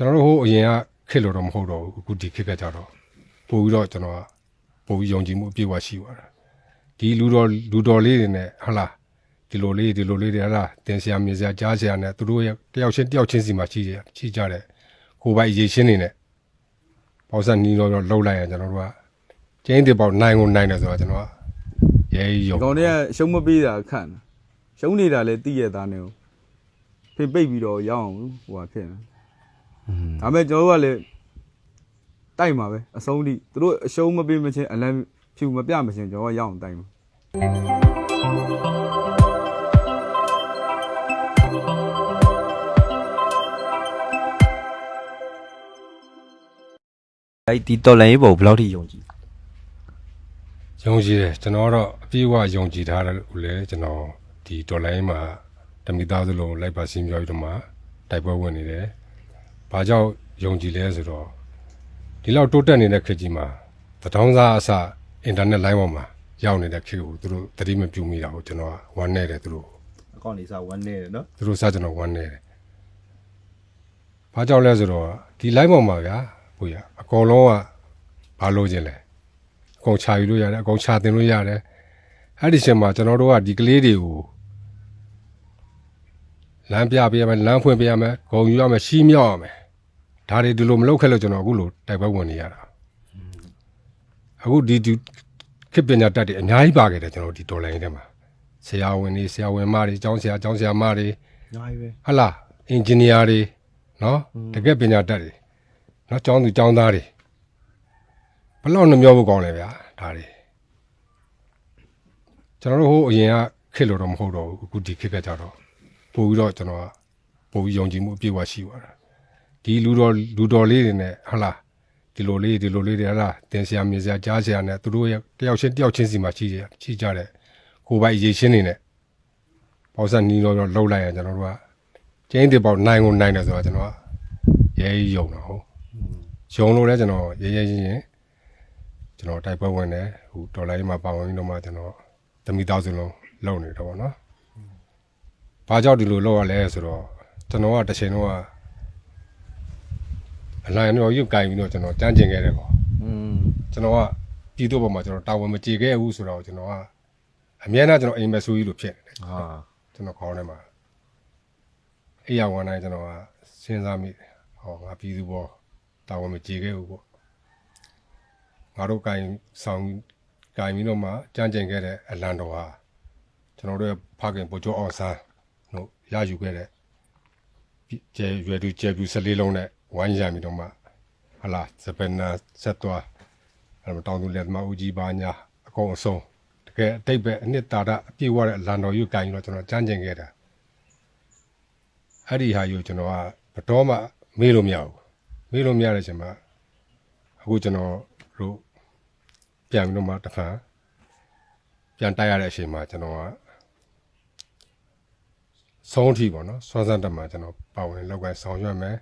ကျွန်တော်တို့ဟိုအရင်ကခက်လို့တော့မဟုတ်တော့ဘူးအခုဒီခက်ကကြတော့ပို့ပြီးတော့ကျွန်တော်ကပို့ပြီးယုံကြည်မှုအပြည့်အဝရှိသွားတာဒီလူတော်လူတော်လေးတွေနဲ့ဟလာဒီလိုလေးဒီလိုလေးတွေဟလာတင်ဆရာမြင်ဆရာကြားဆရာနဲ့သူတို့ရဲ့တယောက်ချင်းတယောက်ချင်းစီမှာရှိကြရှိကြတဲ့ကိုယ်ပိုင်ရေရှင်းနေနဲ့ပေါ့ဆက်နီးတော့လှုပ်လိုက်ရင်ကျွန်တော်တို့ကကျင်းတဲ့ပေါ့နိုင်ကိုနိုင်တယ်ဆိုတော့ကျွန်တော်ကရဲယုံဒီကောင်တွေကရှုံးမပေးတာခန့်တာရှုံးနေတာလည်းတိရသားနေကိုဖိပိတ်ပြီးတော့ရအောင်ဟိုဟာဖြစ်နေ ဒါပေမဲ့ကျွန်တော်တို့ကလည်းတိုက်မှာပဲအဆုံးထိသူတို့အရှုံးမပေးမချင်းအလံဖြူမပြမချင်းကျွန်တော်ကရအောင်တိုက်မှာအဲ့ဒီတော်လိုင်းရေးပုံဘယ်လောက်ထိယုံကြည်ယုံကြည်တယ်ကျွန်တော်ကတော့အပြည့်အဝယုံကြည်ထားတယ်လို့လည်းကျွန်တော်ဒီဒေါ်လာရင်းမှာတမိသားစုလုံးလိုက်ပါစင်းပြောပြီးတော့မှတိုက်ပွဲဝင်နေတယ်။ ဘာကြောင့်ယုံကြည်လဲဆိုတော့ဒီလောက်တိုးတက်နေတဲ့ခေတ်ကြီးမှာသတောင်းစားအစအင်တာနက်လိုင်းပေါ်မှာရောက်နေတဲ့ခေတ်ကိုသူတို့သတိမပြုမိတာကိုကျွန်တော်ကဝမ်းနေတယ်သူတို့အကောင့်လေးစား1နေတယ်နော်သူတို့စကျွန်တော်ဝမ်းနေတယ်။ဘာကြောင့်လဲဆိုတော့ဒီ line ပေါ်မှာဗျာကိုရအကောင်လုံးကဘာလို့ခြင်းလဲအကောင်ချယူလို့ရတယ်အကောင်ချတင်လို့ရတယ်အဲ့ဒီချိန်မှာကျွန်တော်တို့ကဒီကလေးတွေကိုလမ်းပြပေးရမယ်လမ်းဖွင့်ပေးရမယ်ဂုံယူရမယ်ရှီးမြောက်ရမယ် ဒါတွေဒီလိုမလုပ်ခဲ့လို့ကျွန်တော်အခုလိုတိုက်ပွဲဝင်နေရတာအခုဒီဒီခေတ်ပညာတတ်တွေအများကြီးပါခဲ့တယ်ကျွန်တော်ဒီဒေါ်လာရင်းထဲမှာဆရာဝန်တွေဆရာဝန်မတွေကျောင်းဆရာကျောင်းဆရာမတွေညာကြီးပဲဟလာအင်ဂျင်နီယာတွေနော်တကယ်ပညာတတ်တွေနော်ကျောင်းသူကျောင်းသားတွေဘယ်လောက်နှမျောဖို့ကောင်းလဲဗျာဒါတွေကျွန်တော်တို့ဟိုအရင်ကခက်လို့တော့မဟုတ်တော့ဘူးအခုဒီခက်ကကြတော့ပို့ပြီးတော့ကျွန်တော်ကပို့ပြီးယုံကြည်မှုအပြည့်အဝရှိသွားတာ ဒီလူတော်လူတော်လေးတွေနဲ့ဟလာဒီလိုလေးဒီလိုလေးတွေဟလာတင်ဆရာမြင်ဆရာကြားဆရာနဲ့သူတို့ရဲ့တယောက်ချင်းတယောက်ချင်းစီမှာရှိကြရှိကြတဲ့ကိုယ်ပိုင်ရေရှင်းနေနဲ့ပေါ့ဆက်နီးတော့လှုပ်လိုက်ရင်ကျွန်တော်တို့ကကျင်းတဲ့ပေါ့နိုင်ကိုနိုင်တယ်ဆိုတော့ကျွန်တော်ကရဲယုံတော့ဟုတ်ယုံလို့လည်းကျွန်တော်ရဲရဲချင်းချင်းကျွန်တော်တိုက်ပွဲဝင်တယ်ဟိုဒေါ်လာကြီးမှာပါဝင်ပြီးတော့မှကျွန်တော်သမိသားစုလုံးလုံနေတော့ဗောနော်ဘာကြောင့်ဒီလိုလုပ်ရလဲဆိုတော့ကျွန်တော်ကတစ်ချိန်တော့က အလိုင်းတော့ရုပ်ကင်ပြီးတော့ကျွန်တော်ကြမ်းကျင်ခဲ့တယ်ပေါ့อืมကျွန်တော်ကပြည်သူ့ဘက်မှာကျွန်တော်တာဝန်မကြေခဲ့ဘူးဆိုတော့ကျွန်တော်ကအမြဲတမ်းကျွန်တော်အိမ်မက်ဆူကြီးလိုဖြစ်နေတယ်ဟာကျွန်တော်ခေါင်းထဲမှာအေးရဝန်တိုင်းကျွန်တော်ကစဉ်းစားမိတယ်ဟောငါပြည်သူပေါ်တာဝန်မကြေခဲ့ဘူးပေါ့ငါတို့ကင်ဆောင်ကင်ပြီးတော့မှကြမ်းကြင်ခဲ့တဲ့အလံတော်ဟာကျွန်တော်တို့ရဲ့ဖခင်ပိုကျော်အောင်ဆန်းတို့ရယူခဲ့တဲ့ကျဲရွယ်သူကျဲပြူ14လုံးနဲ့ ဝိုင်းရပြီးတော့မှဟလာစပန်နာဆက်သွားအဲ့တော့တောင်းသူလက်သမားဦးကြီးပါညာအကုန်အစုံတကယ်အတိတ်ပဲအနှစ်သာရအပြည့်ဝတဲ့လန်တော်ယူကင်ပြီးတော့ကျွန်တော်ကြမ်းကျင်ခဲ့တာအဲ့ဒီဟာယူကျွန်တော်ကဘတော်မှမေးလို့မရဘူးမေးလို့မရတဲ့အချိန်မှာအခုကျွန်တော်တို့ပြန်ပြီးတော့မှတစ်ခါပြန်တိုက်ရတဲ့အချိန်မှာကျွန်တော်ကဆုံးထိပေါ့နော်စွမ်းစမ်းတက်မှာကျွန်တော်ပါဝင်လောက်ကန်ဆောင်ရွက်မယ်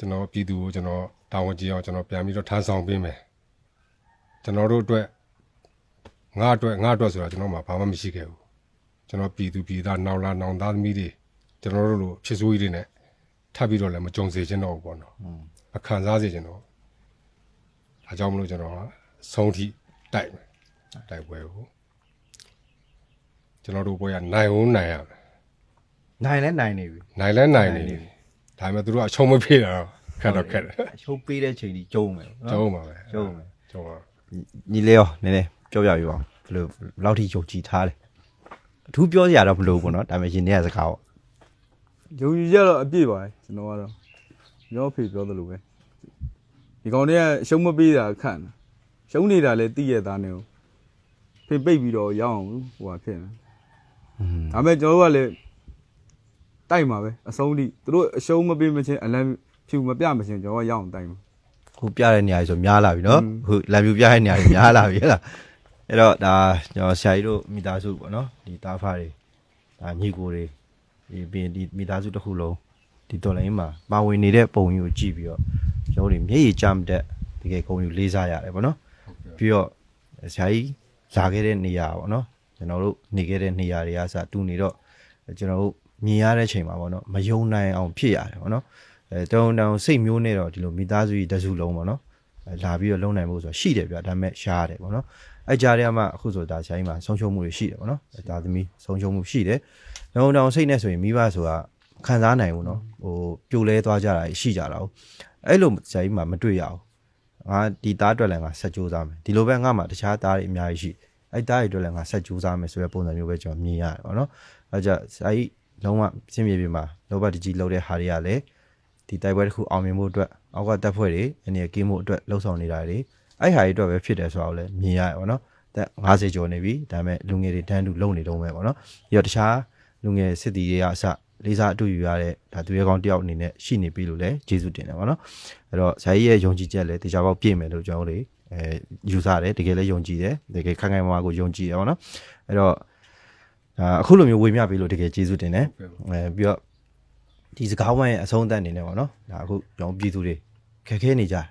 ကျွန်တော်ပြည်သူကိုကျွန်တော်တာဝန်ကြီးအောင်ကျွန်တော်ပြန်ပြီးတော့ထမ်းဆောင်ပေးမယ်ကျွန်တော်တို့အတွက်ငါအတွက်ငါအတွက်ဆိုတာကျွန်တော်မှဘာမှမရှိခဲ့ဘူးကျွန်တော်ပြည်သူပြည်သားနောင်လာနောင်သားသမီးတွေကျွန်တော်တို့လိုဖြစ်ဆိုးကြီးတွေနဲ့ထပ်ပြီးတော့လည်းမကြုံစေချင်တော့ဘူးပေါ့နော်မခံစားစေချင်တော့အဲကြောင့်မလို့ကျွန်တော်ကဆုံးထိတိုက်မယ်တိုက်ပွဲကိုကျွန်တော်တို့ပွဲကနိုင်ဦးနိုင်ရမယ်နိုင်လဲနိုင်နေပြီနိုင်လဲနိုင်နေပြီ ဒါပေမဲ့သူတို့ကအချုံမဖေးတာတော့ခက်တော့ခက်တယ်အရှုံးပေးတဲ့ချိန်ကြီးကျုံးမယ်နော်ကျုံးပါပဲကျုံးမယ်ကျုံးပါညီလေးရောနည်းနည်းပြောပြပြပါဦးဘယ်လိုဘယ်လောက်ထိယုံကြည်ထားလဲအထူးပြောစရာတော့မလိုဘူးပေါ့နော်ဒါပေမဲ့ရှင်တဲ့စကားပေါ့ယုံကြည်ကြတော့အပြည့်ပါပဲကျွန်တော်ကတော့ရောဖေပြောသလိုပဲဒီကောင်တွေကရှုံးမပေးတာခန့်တာရှုံးနေတာလည်းတိရသားနေကိုဖိပိတ်ပြီးတော့ရအောင်ဟိုဟာဖြစ်နေอืมဒါပေမဲ့ကျွန်တော်တို့ကလည်း တိုက်မှာပဲအဆုံးထိသူတို့အရှုံးမပေးမချင်းအလံဖြူမပြမချင်းကျွန်တော်ကရအောင်တိုက်မှာခုပြတဲ့နေရာကြီးဆိုများလာပြီနော်อืมခုလမ်းပြပြတဲ့နေရာကြီးများလာပြီဟဲ့လားအဲ့တော့ဒါကျွန်တော်ဆရာကြီးတို့မိသားစုပေါ့နော်ဒီတားဖားတွေဒါညီကိုတွေဒီပြီးရင်ဒီမိသားစုတစ်ခုလုံးဒီတော်လိုင်းမှာပါဝင်နေတဲ့ပုံကြီးကိုကြည့်ပြီးတော့ကျွန်တော်တို့မျက်ရည်ကျမ်းတဲ့တကယ်ဂုဏ်ယူလေးစားရတယ်ပေါ့နော်ပြီးတော့ဆရာကြီးလာခဲ့တဲ့နေရာပေါ့နော်ကျွန်တော်တို့နေခဲ့တဲ့နေရာတွေကစတူနေတော့ကျွန်တော်တို့ မြင်ရတဲ့ချိန်မှာပေါ့နော်မယုံနိုင်အောင်ဖြစ်ရတယ်ပေါ့နော်အဲတုံတောင်စိတ်မျိုးနဲ့တော့ဒီလိုမိသားစုကြီးတစ်စုလုံးပေါ့နော်အဲလာပြီးတော့လုံနိုင်ဖို့ဆိုတော့ရှိတယ်ဗျဒါပေမဲ့ရှားတယ်ပေါ့နော်အဲကြားထဲမှာအခုဆိုဒါဆရာကြီးမှာဆုံးရှုံးမှုတွေရှိတယ်ပေါ့နော်အဲဒါသမီးဆုံးရှုံးမှုရှိတယ်တုံတောင်စိတ်နဲ့ဆိုရင်မိဘဆိုတာခံစားနိုင်ဘူးနော်ဟိုပြိုလဲသွားကြတာရှိကြတာ哦အဲ့လိုဆရာကြီးမှာမတွေ့ရအောင်ငါဒီသားအတွက်လည်းငါဆက်ကြိုးစားမယ်ဒီလိုပဲငါမှတခြားသားတွေအများကြီးရှိအဲ့သားတွေအတွက်လည်းငါဆက်ကြိုးစားမယ်ဆိုတဲ့ပုံစံမျိုးပဲကျွန်တော်မြင်ရတယ်ပေါ့နော်အဲ့ကြဆရာကြီး လုံးဝစင်ပြေပြေမှာလောဘတကြီးလောက်တဲ့ဟာတွေကလည်းဒီတိုက်ပွဲတစ်ခုအောင်မြင်ဖို့အတွက်အောက်ကတပ်ဖွဲ့တွေအနေနဲ့ကင်းဖို့အတွက်လှုံ့ဆော်နေတာတွေအဲ့ဟာတွေအတွက်ပဲဖြစ်တယ်ဆိုတော့လည်းမြင်ရတယ်ပေါ့နော်တက်50ကျော်နေပြီဒါပေမဲ့လူငယ်တွေတန်းတူလုံနေတုံးပဲပေါ့နော်ပြီးတော့တခြားလူငယ်စစ်တီတွေကအစလေးစားအတူယူရတဲ့ဒါသူရဲကောင်းတယောက်အနေနဲ့ရှိနေပြီလို့လည်းကျေးဇူးတင်တယ်ပေါ့နော်အဲ့တော့ဇာကြီးရဲ့ယုံကြည်ချက်လည်းတရားပေါက်ပြည့်မယ်လို့ကျွန်တော်တို့လေအဲယူဆတယ်တကယ်လည်းယုံကြည်တယ်တကယ်ခိုင်ခိုင်မာမာကိုယုံကြည်တယ်ပေါ့နော်အဲ့တော့ဒါ အခုလိုမျိုးဝေမျှပေးလို့တကယ်ကျေးဇူးတင်တယ်အဲပြီးတော့ဒီစကားဝိုင်းရဲ့အဆုံးအသတ်အနေနဲ့ပေါ့နော်ဒါအခုကျွန်တော်ပြည်သူတွေခက်ခဲနေကြတယ်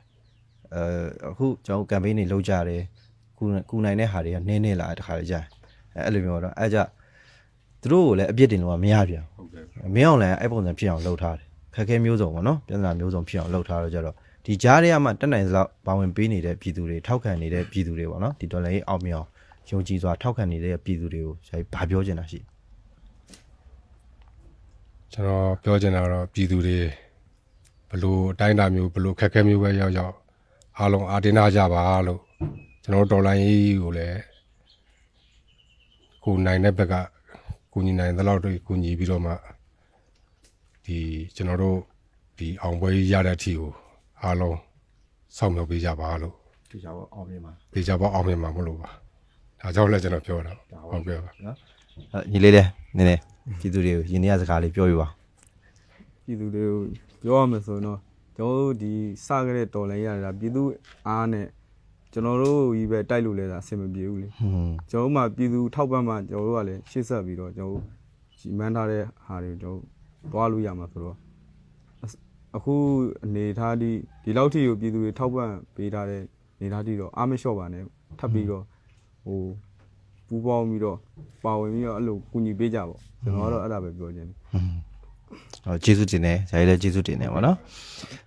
အဲအခုကျွန်တော်ကမ်ပိန်းတွေလုပ်ကြတယ်ကူကူနိုင်တဲ့ဟာတွေကနည်းနည်းလာတခါလေကြာအဲအဲ့လိုမျိုးတော့အဲ့ကြသူတို့ကိုလည်းအပြစ်တင်လို့ကမရပြန်ဘူးဟုတ်ကဲ့မင်းအောင်လည်းအဲ့ပုံစံဖြစ်အောင်လုပ်ထားတယ်ခက်ခဲမျိုးစုံပေါ့နော်ပြဿနာမျိုးစုံဖြစ်အောင်လုပ်ထားတော့ကြတော့ဒီကြားထဲကမှတက်နိုင်စလောက်ပါဝင်ပေးနေတဲ့ပြည်သူတွေထောက်ခံနေတဲ့ပြည်သူတွေပေါ့နော်ဒီဒေါ်လာရေးအောင်မြောင် ယုံကြည်စွာထောက်ခံနေတဲ့ပြည်သူတွေကိုဆရာကြီးဘာပြောချင်တာရှိကျွန်တော်ပြောချင်တာတော့ပြည်သူတွေဘလို့အတိုင်းအတာမျိုးဘလို့ခက်ခဲမျိုးပဲရောက်ရောက်အားလုံးအာတင်နာကြပါလို့ကျွန်တော်တော်လိုင်းကြီးကိုလည်းကိုနိုင်တဲ့ဘက်ကကိုညီနိုင်တဲ့လောက်တွေကိုညီပြီးတော့မှဒီကျွန်တော်တို့ဒီအောင်ပွဲရတဲ့အထီကိုအားလုံးစောင့်မျှော်ပေးကြပါလို့ဒီကြောင်အောင်မြင်ပါဒီကြပေါ့အောင်မြင်မှာမလို့ပါ ဒါကြောင့်လည်းကျွန်တော်ပြောတာဟုတ်ကဲ့ပါနော်အဲ့ညီလေးလေးနည်းနည်းပြည်သူတွေကိုယင်းနေရစကားလေးပြောပြပါပြည်သူတွေကိုပြောရမယ်ဆိုရင်တော့ကျွန်တော်တို့ဒီစကြတဲ့တော်လိုင်းရတာပြည်သူအားနဲ့ကျွန်တော်တို့ကြီးပဲတိုက်လို့လဲတာအဆင်မပြေဘူးလေဟွန်းကျွန်တော်တို့မှပြည်သူထောက်ပံ့မှကျွန်တော်တို့ကလည်းရှေ့ဆက်ပြီးတော့ကျွန်တော်တို့ကြီးမန်းထားတဲ့ဟာတွေကိုကျွန်တော်တို့တွားလို့ရမှာဆိုတော့အစအခုအနေထားဒီဒီလောက်ထိကိုပြည်သူတွေထောက်ပံ့ပေးထားတဲ့အနေထားထိတော့အားမလျှော့ပါနဲ့ထပ်ပြီးတော့ ဟိုပူပေါင်းပြီးတော့ပါဝင်ပြီးတော့အဲ့လိုကူညီပေးကြပေါ့ကျွန်တော်ကတော့အဲ့ဒါပဲပြောချင်တယ်ဟောကျေးဇူးတင်တယ်ဇာကြီးလည်းကျေးဇူးတင်တယ်ပေါ့နော်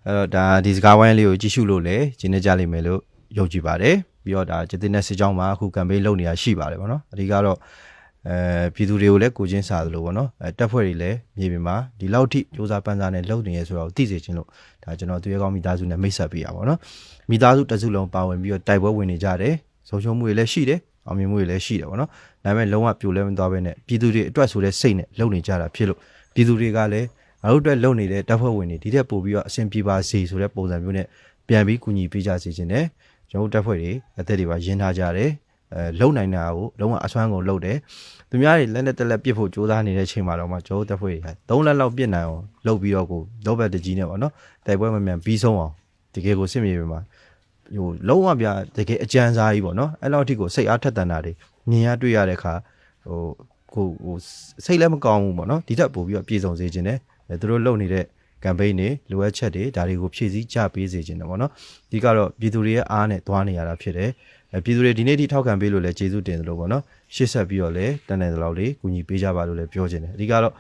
အဲ့တော့ဒါဒီစကားဝိုင်းလေးကိုကြည့်ရှုလို့လည်းဂျင်းနေကြလိမ့်မယ်လို့ယုံကြည်ပါတယ်ပြီးတော့ဒါကျတင်တဲ့စစ်ကြောင်းမှာအခုကမ်ပိန်းလုပ်နေတာရှိပါတယ်ပေါ့နော်အဓိကတော့အဲပြည်သူတွေကိုလည်းကိုချင်းစာသလိုပေါ့နော်အဲတက်ဖွဲ့တွေလည်းမြေပြင်မှာဒီလောက်ထိစူးစမ်းပန်းစားနဲ့လုပ်နေရဆိုတော့သိစေချင်လို့ဒါကျွန်တော်သူရဲကောင်းမိသားစုနဲ့မိတ်ဆက်ပေးရပါပေါ့နော်မိသားစုတစ်စုလုံးပါဝင်ပြီးတော့တိုက်ပွဲဝင်နေကြတယ် ဆုံးရှုံးမှုတွေလည်းရှိတယ်အောင်မြင်မှုတွေလည်းရှိတယ်ပေါ့နော်ဒါပေမဲ့လုံးဝပြိုလဲမသွားဘဲနဲ့ပြည်သူတွေအတွက်ဆိုတဲ့စိတ်နဲ့လုပ်နေကြတာဖြစ်လို့ပြည်သူတွေကလည်းငါတို့အတွက်လုပ်နေတဲ့တပ်ဖွဲ့ဝင်တွေဒီထက်ပိုပြီးတော့အဆင်ပြေပါစေဆိုတဲ့ပုံစံမျိုးနဲ့ပြန်ပြီးကူညီပေးကြစေချင်တယ်ကျွန်တော်တို့တပ်ဖွဲ့တွေအသက်တွေပါရင်းထားကြတယ်အဲလုံနိုင်တာကိုလုံးဝအစွမ်းကုန်လုပ်တယ်သူများတွေလက်နဲ့တက်လက်ပစ်ဖို့ကြိုးစားနေတဲ့ချိန်မှာတော့မှကျွန်တော်တို့တပ်ဖွဲ့တွေကသုံးလက်လောက်ပစ်နိုင်အောင်လုပ်ပြီးတော့ကိုလောဘတကြီးနဲ့ပေါ့နော်တိုက်ပွဲမမြန်ပြီးဆုံးအောင်တကယ်ကိုစစ်မြေပြင်မှာ ဟိုလုံးဝပြတကယ်အကြမ်းစားကြီးပေါ့နော်အဲ့လောက်အထိကိုစိတ်အားထက်သန်တာတွေမြင်ရတွေ့ရတဲ့အခါဟိုကိုဟိုစိတ်လည်းမကောင်းဘူးပေါ့နော်ဒီထက်ပိုပြီးတော့ပြေဆုံးစေခြင်းနဲ့အဲသူတို့လုပ်နေတဲ့ campaign တွေလိုအပ်ချက်တွေဒါတွေကိုဖြည့်ဆည်းကြပေးစေခြင်းတယ်ပေါ့နော်ဒီကတော့ပြည်သူတွေရဲ့အားနဲ့သွားနေရတာဖြစ်တယ်အဲပြည်သူတွေဒီနေ့ထိထောက်ခံပေးလို့လည်းကျေးဇူးတင်တယ်လို့ပေါ့နော်ရှေ့ဆက်ပြီးတော့လည်းတန်တယ်လောက်လေးကူညီပေးကြပါလို့လည်းပြောခြင်းတယ်အဓိကတော့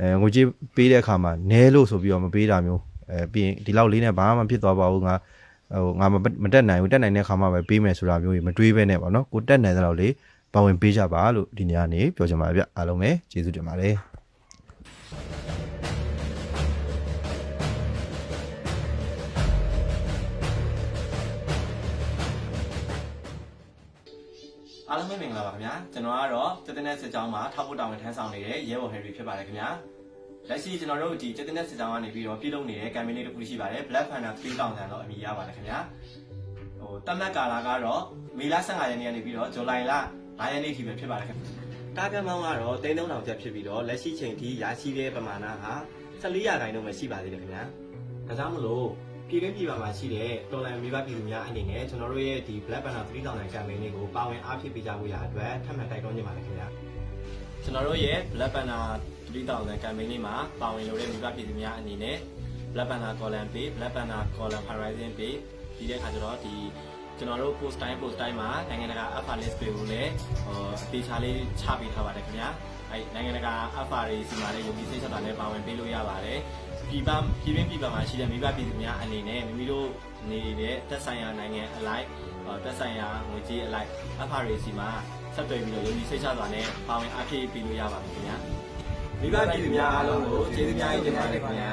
အဲငွေကြေးပေးတဲ့အခါမှာနဲလို့ဆိုပြီးတော့မပေးတာမျိုးအဲပြီးရင်ဒီလောက်လေးနဲ့ဘာမှမဖြစ်သွားပါဘူးငါ ဟိုငါမမတက်နိုင်ဘူးတက်နိုင်တဲ့အခါမှာပဲပေးမယ်ဆိုတာမျိုးကြီးမတွေးဘဲနဲ့ပေါ့နော်ကိုတက်နိုင်တဲ့လောက်လေးပါဝင်ပေးကြပါလို့ဒီနေ့ကနေပြောချင်ပါတယ်ဗျအားလုံးပဲကျေးဇူးတင်ပါတယ်အားလုံးပဲမင်္ဂလာပါခင်ဗျာကျွန်တော်ကတော့တက်တဲ့စစ်ကြောင်းမှာထောက်ဖို့တောင်းဝန်ထမ်းဆောင်နေတဲ့ရဲဘော်ဟယ်ရီဖြစ်ပါတယ်ခင်ဗျာ လက်ရှိကျွန်တော်တို့ဒီတက်တဲ့စစ်ကြောင်းကနေပြီးတော့ပြုလုပ်နေတဲ့ campaign လေးတစ်ခုရှိပါတယ် Black Panther 3000တော့အမည်ရပါတယ်ခင်ဗျာဟိုတတ်မှတ်ကာလကတော့မေလ15ရက်နေ့ကနေပြီးတော့ဇူလိုင်လ9ရက်နေ့ထိပဲဖြစ်ပါတယ်ခင်ဗျာတာဂက်မောင်းကတော့3000ကျပ်ဖြစ်ပြီးတော့လက်ရှိချိန်ထိရရှိတဲ့ပမာဏဟာ14ရာခိုင်နှုန်းပဲရှိပါသေးတယ်ခင်ဗျာဒါကြောင့်မလို့ပြည်တွင်းပြည်ပမှာရှိတဲ့တော်လန်မိဘပြည်သူများအနေနဲ့ကျွန်တော်တို့ရဲ့ဒီ Black Panther 3000 campaign လေးကိုပါဝင်အားဖြည့်ပေးကြဖို့ရအတွက်ထပ်မံတိုက်တွန်းနေပါတယ်ခင်ဗျာကျွန်တော်တို့ရဲ့ Black Panther 3000 campaign လေးမှာပါဝင်လို့တဲ့မိဘပြည်သူများအနေနဲ့ Black Panther column page Black Panther column horizon page ဒီတဲ့အခါကျတော့ဒီကျွန်တော်တို့ post time post time မှာနိုင်ငံတကာ alpha list တွေကိုလည်းဟိုအသေးချာလေးချပေးထားပါတယ်ခင်ဗျာအဲနိုင်ငံတကာအဖာတွေစီမှာလည်းယုံကြည်စိတ်ချတာနဲ့ပါဝင်ပေးလို့ရပါတယ်ပြည်ပပြည်တွင်းပြည်ပမှာရှိတဲ့မိဘပြည်သူများအနေနဲ့မိမိတို့နေတဲ့သက်ဆိုင်ရာနိုင်ငံအလိုက်သက်ဆိုင်ရာငွေကြေးအလိုက်အဖာတွေစီမှာဆက်သွယ်ပြီးတော့ယုံကြည်စိတ်ချတာနဲ့ပါဝင်အားဖြည့်ပေးလို့ရပါတယ်ခင်ဗျာ မိဘပြည်သူများအားလုံးကိုကျေးဇူးများကြီးတင်ပါတယ်ခင်ဗျာ